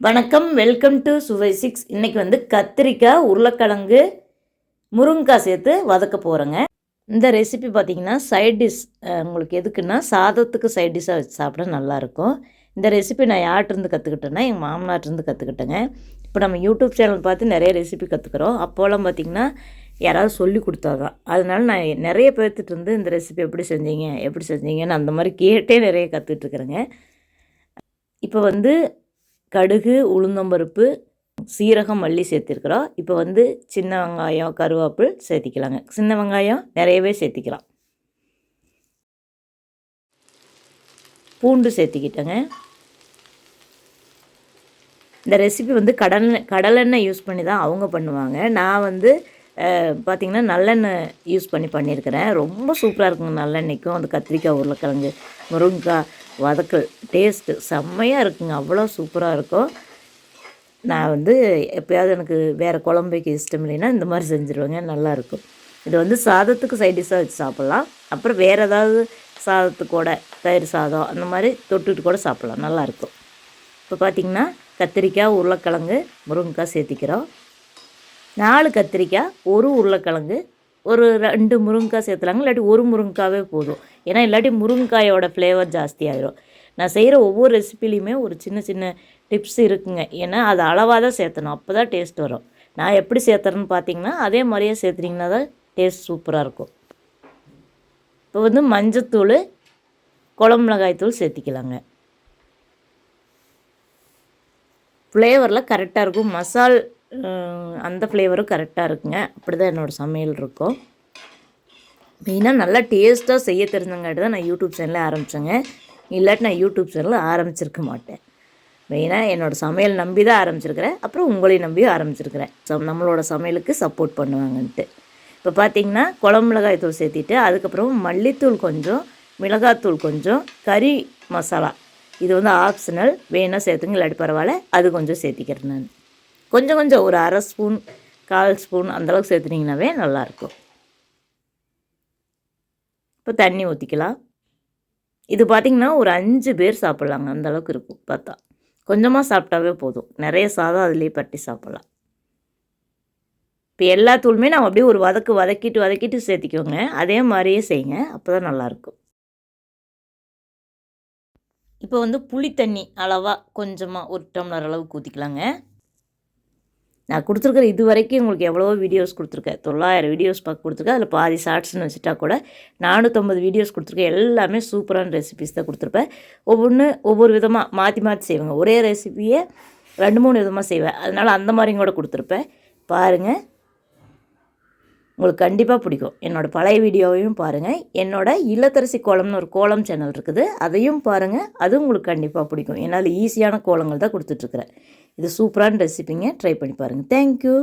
வணக்கம் welcome to சுவை six இன்றைக்கி வந்து கத்திரிக்காய் உருளைக்கிழங்கு முருங்கைக்காய் சேர்த்து வதக்க போகிறேங்க இந்த ரெசிபி பார்த்தீங்கன்னா சைட் டிஷ் உங்களுக்கு எதுக்குன்னா சாதத்துக்கு சைட் டிஷ்ஷாக வச்சு சாப்பிட நல்லாயிருக்கும். இந்த ரெசிபி நான் யார்கிட்டருந்து கற்றுக்கிட்டேன்னா எங்கள் மாமனார்ட்டருந்து கற்றுக்கிட்டேங்க இப்போ நம்ம யூடியூப் சேனல் பார்த்து நிறைய ரெசிபி கற்றுக்குறோம் அப்போல்லாம் பார்த்திங்கன்னா யாராவது சொல்லி கொடுத்தாதான். அதனால நான் நிறைய பேர்த்துட்டு இருந்து இந்த ரெசிபி எப்படி செஞ்சீங்க எப்படி செஞ்சீங்கன்னு அந்த மாதிரி கேட்டே நிறைய கற்றுட்ருக்குறேங்க இப்போ வந்து கடுகு உளுந்தம்பருப்பு சீரகம் மல்லி சேர்த்திருக்கிறோம் இப்போ வந்து சின்ன வெங்காயம் கருவேப்பில் சேர்த்திக்கலாங்க. சின்ன வெங்காயம் நிறையவே சேர்த்திக்கலாம். பூண்டு சேர்த்திக்கிட்டேங்க. இந்த ரெசிபி வந்து கடலெண்ணெய் கடலெண்ணெய் யூஸ் பண்ணி தான் அவங்க பண்ணுவாங்க. நான் வந்து பார்த்திங்கன்னா நல்லெண்ணெய் யூஸ் பண்ணி பண்ணியிருக்கிறேன். ரொம்ப சூப்பராக இருக்குங்க நல்லெண்ணெய்க்கும். அந்த கத்திரிக்காய் உருளைக்கிழங்கு முருங்கைக்காய் வதக்கல் டேஸ்ட்டு செம்மையாக இருக்குங்க. அவ்வளோ சூப்பராக இருக்கும். நான் வந்து எப்போயாவது எனக்கு வேறு குழம்பு வைக்க இஷ்டம் இல்லைன்னா இந்த மாதிரி செஞ்சுருவேங்க. நல்லாயிருக்கும் இது வந்து சாதத்துக்கு சைடிஷாக வச்சு சாப்பிட்லாம். அப்புறம் வேறு ஏதாவது சாதத்துக்கூட தயிர் சாதம் அந்த மாதிரி தொட்டுட்டு கூட சாப்பிட்லாம். நல்லாயிருக்கும் இப்போ பார்த்திங்கன்னா கத்திரிக்காய் உருளைக்கிழங்கு முருங்கைக்காய் சேர்த்திக்கிறோம். நாலு கத்திரிக்காய் ஒரு உருளைக்கிழங்கு ஒரு ரெண்டு முருங்கைக்காய் சேர்த்துலாங்க இல்லாட்டி ஒரு முருங்கைக்காவே போதும். ஏன்னா இல்லாட்டி முருங்கைக்காயோட ஃப்ளேவர் ஜாஸ்தி ஆயிரும் நான் செய்கிற ஒவ்வொரு ரெசிபிலையுமே ஒரு சின்ன சின்ன டிப்ஸ் இருக்குங்க. ஏன்னா அது அளவாக தான் சேர்த்தணும். அப்போ தான் டேஸ்ட் வரும். நான் எப்படி சேர்த்துறேன்னு பார்த்தீங்கன்னா அதே மாதிரியே சேர்த்துட்டிங்கன்னா தான் டேஸ்ட் சூப்பராக இருக்கும். இப்போ வந்து மஞ்சத்தூள் குழம்பு மிளகாய் தூள் சேர்த்திக்கலாங்க. ஃப்ளேவரில் கரெக்டாக இருக்கும். மசால் அந்த ஃப்ளேவரும் கரெக்டாக இருக்குங்க. அப்படி தான் என்னோடய சமையல் இருக்கும். மெயினாக நல்லா டேஸ்ட்டாக செய்ய தெரிஞ்சங்காட்டி தான் நான் யூடியூப் சேனலே ஆரம்பித்தேங்க இல்லாட்டி நான் யூடியூப் சேனல் ஆரம்பிச்சிருக்க மாட்டேன். மெயினாக என்னோடய சமையல் நம்பி தான் ஆரம்பிச்சிருக்கிறேன். அப்புறம் உங்களையும் நம்பியும் ஆரம்பிச்சிருக்கிறேன். ஸோ நம்மளோட சமையலுக்கு சப்போர்ட் பண்ணுவாங்கன்ட்டு. இப்போ பார்த்தீங்கன்னா குழம்பு மிளகாய் தூள் சேர்த்திட்டு அதுக்கப்புறம் மல்லித்தூள் கொஞ்சம் மிளகாத்தூள் கொஞ்சம் கறி மசாலா. இது வந்து ஆப்ஷனல் வேணால் சேர்த்துங்க இல்லாட்டி பரவாயில்ல அது கொஞ்சம் சேர்த்திக்கிறேன் நான். கொஞ்சம் கொஞ்சம் ஒரு அரை ஸ்பூன் கால் ஸ்பூன் அந்தளவுக்கு சேர்த்துனீங்கன்னாவே நல்லாயிருக்கும். இப்போ தண்ணி ஊற்றிக்கலாம் இது பார்த்திங்கன்னா ஒரு அஞ்சு பேர் சாப்பிட்லாங்க அந்தளவுக்கு இருக்கும் பார்த்தா. கொஞ்சமாக சாப்பிட்டாவே போதும். நிறைய சாதம் அதுலேயே பட்டி சாப்பிட்லாம். இப்போ எல்லா தூளுமே நம்ம அப்படியே ஒரு வதக்கு வதக்கிட்டு வதக்கிட்டு சேர்த்திக்கோங்க. அதே மாதிரியே செய்யுங்க அப்போ தான் நல்லாயிருக்கும். இப்போ வந்து புளி தண்ணி அளவாக கொஞ்சமாக ஒரு டம்ளர் அளவுக்கு ஊற்றிக்கலாங்க நான் கொடுத்துருக்குற இது வரைக்கும் உங்களுக்கு எவ்வளோ வீடியோஸ் கொடுத்துருக்கேன். தொள்ளாயிரம் வீடியோஸ் பார்க்க கொடுத்துருக்கேன். அதில் பாதி ஷார்ட்ஸ்னு வச்சுட்டா கூட நானூற்றம்பது வீடியோஸ் கொடுத்துருக்கேன். எல்லாமே சூப்பரான ரெசிபிஸ் தான் கொடுத்துருப்பேன். ஒவ்வொன்று ஒவ்வொரு விதமாக மாற்றி மாற்றி செய்வேங்க. ஒரே ரெசிபியை ரெண்டு மூணு விதமாக செய்வேன். அதனால் அந்த மாதிரியும் கூட கொடுத்துருப்பேன். பாருங்கள் உங்களுக்கு கண்டிப்பாக பிடிக்கும். என்னோடய பழைய வீடியோவையும் பாருங்கள் என்னோடய இல்லத்தரசி கோலம்னு ஒரு கோலம் சேனல் இருக்குது. அதையும் பாருங்கள் அதுவும் உங்களுக்கு கண்டிப்பாக பிடிக்கும். என்னால் ஈஸியான கோலங்கள் தான் கொடுத்துட்ருக்குறேன். இது சூப்பரான ரெசிபிங்க. ட்ரை பண்ணி பாருங்கள் தேங்க்யூ